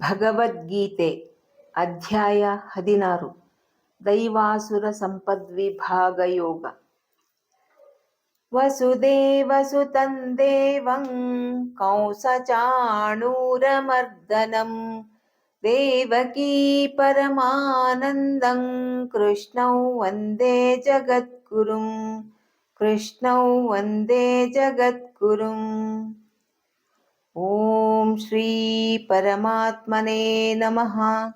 ಭಗವದ್ಗೀತೆ ಅಧ್ಯಾಯ ಹದಿನಾರು ದೈವಾಸುರ ಸಂಪದ್ವಿಭಾಗ ಯೋಗ ವಸುದೇವಸುತಂ ದೇವಂ ಕಂಸಚಾಣೂರಮರ್ದನಂ ದೇವಕೀ ಪರಮಾನಂದಂ ಕೃಷ್ಣೌ ವಂದೇ ಜಗದ್ಗುರುಂ ಕೃಷ್ಣೌ ವಂದೇ ಜಗದ್ಗುರುಂ ॐ श्रीपरमात्मने नमः।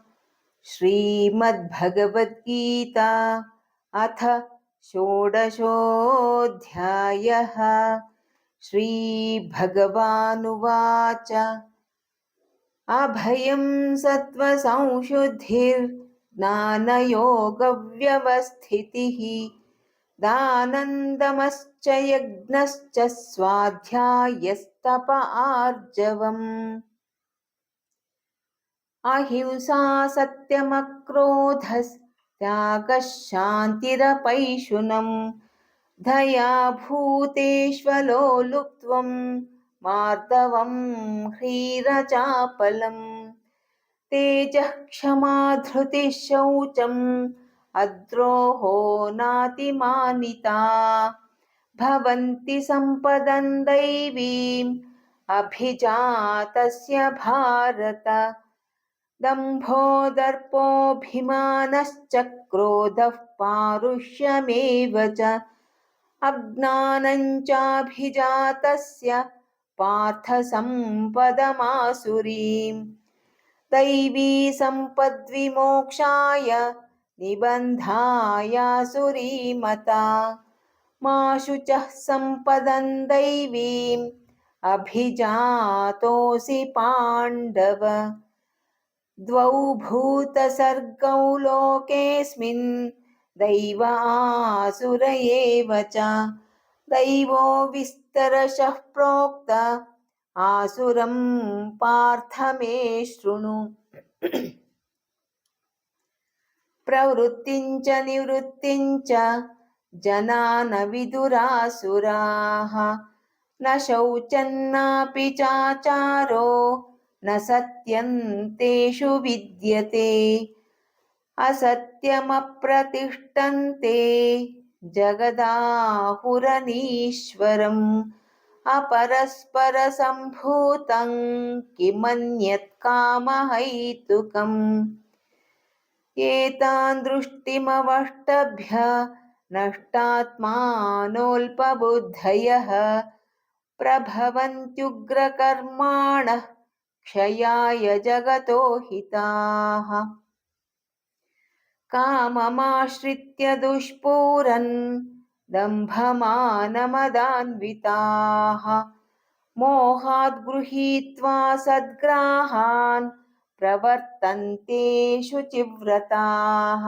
श्रीमद्भगवद्गीता अथ षोडशोऽध्यायः। श्रीभगवानुवाच। अभयं सत्त्वसंशुद्धिर्ज्ञानयोगव्यवस्थितिः दानन्दमश्च यज्ञश्च स्वाध्यायस्तप आर्जवम् अहिंसा सत्यमक्रोधस्त्यागः शान्तिरपैशुनम् दया भूतेष्वलोलुप्त्वं मार्दवं ह्रीरचापलम् तेजः क्षमा धृतिः शौचम् अद्रोहो नातिमानिता। भवन्ति सम्पदं दैवीम्। अभिजातस्य भारत। दम्भो दर्पोऽभिमानश्च क्रोधः पारुष्यमेव च। अज्ञानञ्चाभिजातस्य पार्थसम्पदमासुरीम्। दैवी सम्पद्विमोक्षाय निबन्धायासुरीमता मा शुचः सम्पदं दैवीम् अभिजातोऽसि पाण्डव। द्वौ भूतसर्गौ लोकेऽस्मिन् दैव आसुर एव च। दैवो विस्तरशः प्रोक्त, आसुरं पार्थ मे शृणु। ప్రవృత్తించ నివృత్తించ జనాన విదురాసురాః. న శౌచన్నాపి చాచారో న సత్యం తేషు విద్యతే. అసత్యమప్రతిష్టంతే జగదాహురనీశ్వరం. అపరస్పర సంభూతం కిమన్యత్ కామహైతుకం एतान् दृष्टिमवष्टभ्य नष्टात्मानोऽल्पबुद्धयः प्रभवन्त्युग्रकर्माणः क्षयाय जगतो हिताः। काममाश्रित्य दुष्पूरन् दम्भमानमदान्विताः। मोहाद् गृहीत्वा सद्ग्राहान् प्रवर्तन्ते शुचिव्रताः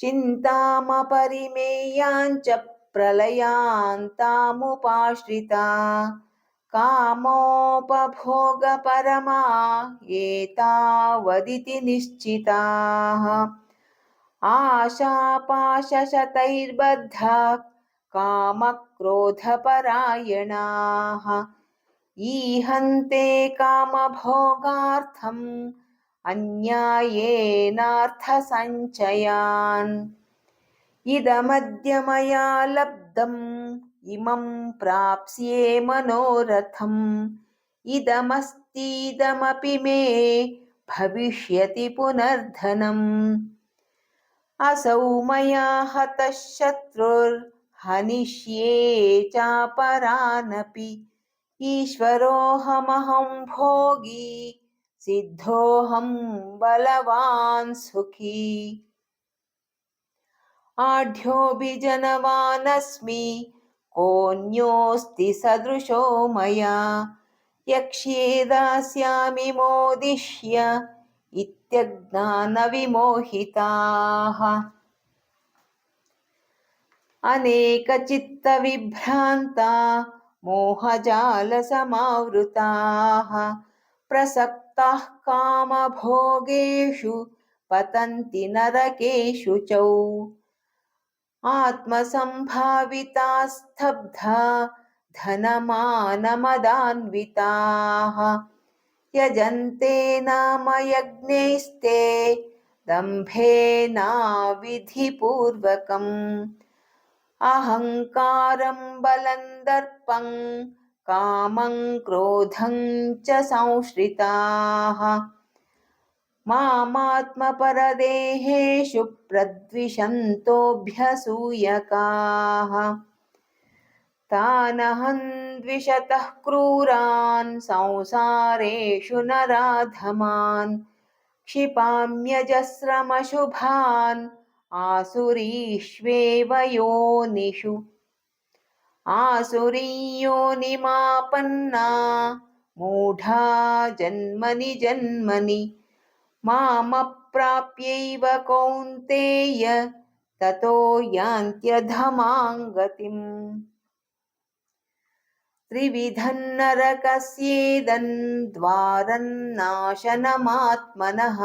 चिन्तामपरिमेयाञ्च प्रलयान्तामुपाश्रिता कामोपभोगपरमा एतावदिति निश्चिताः। आशापाशशतैर्बद्धा कामक्रोधपरायणाः। ईहन्ते कामभोगार्थम् अन्यायेनार्थसञ्चयान्। इदमद्य मया लब्धम्, इमं प्राप्स्ये मनोरथम्। इदमस्तीदमपि मे भविष्यति पुनर्धनम्। असौ मया हतः शत्रुर्हनिष्ये चापरानपि। ईश्वरोऽहमहं भोगी सिद्धोऽहं बलवान् सुखी। आढ्योऽभिजनवानस्मि कोऽन्योऽस्ति सदृशो मया। यक्ष्ये दास्यामि मोदिष्य इत्यज्ञानविमोहिताः। अनेकचित्तविभ्रान्ता मोहजालसमावृताः प्रसक्ताः कामभोगेषु पतन्ति नरकेषु चौ। आत्मसम्भाविताः स्तब्धा धनमानमदान्विताः। यजन्ते नाम यज्ञैस्ते दम्भेनाविधिपूर्वकम्। अहङ्कारं बलं दर्पं कामं क्रोधं च संश्रिताः। मामात्मपरदेहेषु प्रद्विषन्तोऽभ्यसूयकाः तानहं द्विषतः क्रूरान्, संसारेषु नराधमान्, क्षिपाम्यजस्रमशुभान् आसुरीष्वेव योनिषु आसुरीयोनिमापन्ना मूढा जन्मनि जन्मनि। मामप्राप्यैव कौन्तेय ततो यान्त्यधमां गतिम् त्रिविधं नरकस्येदन् द्वारन्नाशनमात्मनः।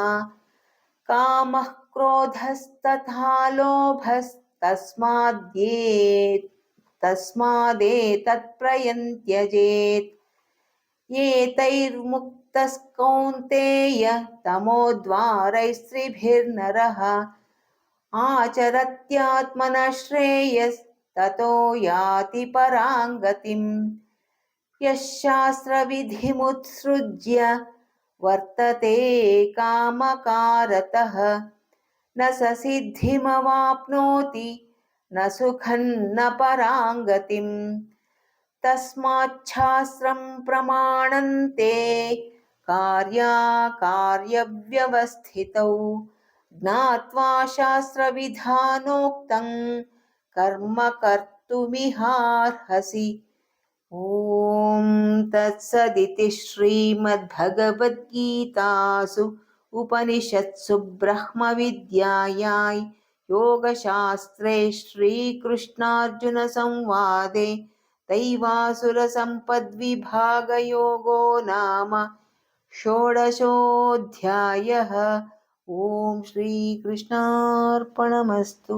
कामः क्रोधस्तथा लोभस्तस्माद्ये तस्मादेतत्प्रयन्त्यजेत्। एतैर्मुक्तस्कौन्तेय तमोद्वारैस्त्रिभिर्नरः आचरत्यात्मनः श्रेयस्ततो याति परां गतिम् यः शास्त्रविधिमुत्सृज्य वर्तते कामकारतः। न स सिद्धिमवाप्नोति न सुखं न परां गतिम् तस्माच्छास्त्रं प्रमाणन्ते कार्याकार्यव्यवस्थितौ ज्ञात्वा शास्त्रविधानोक्तं, कर्म कर्तुमिहार्हसि। ॐ तत्सदिति श्रीमद्भगवद्गीतासु। उपनिषत्सु ब्रह्मविद्यायां योगशास्त्रे श्रीकृष्णार्जुनसंवादे दैवासुरसम्पद्विभागयोगो नाम षोडशोऽध्यायः। ॐ श्रीकृष्णार्पणमस्तु।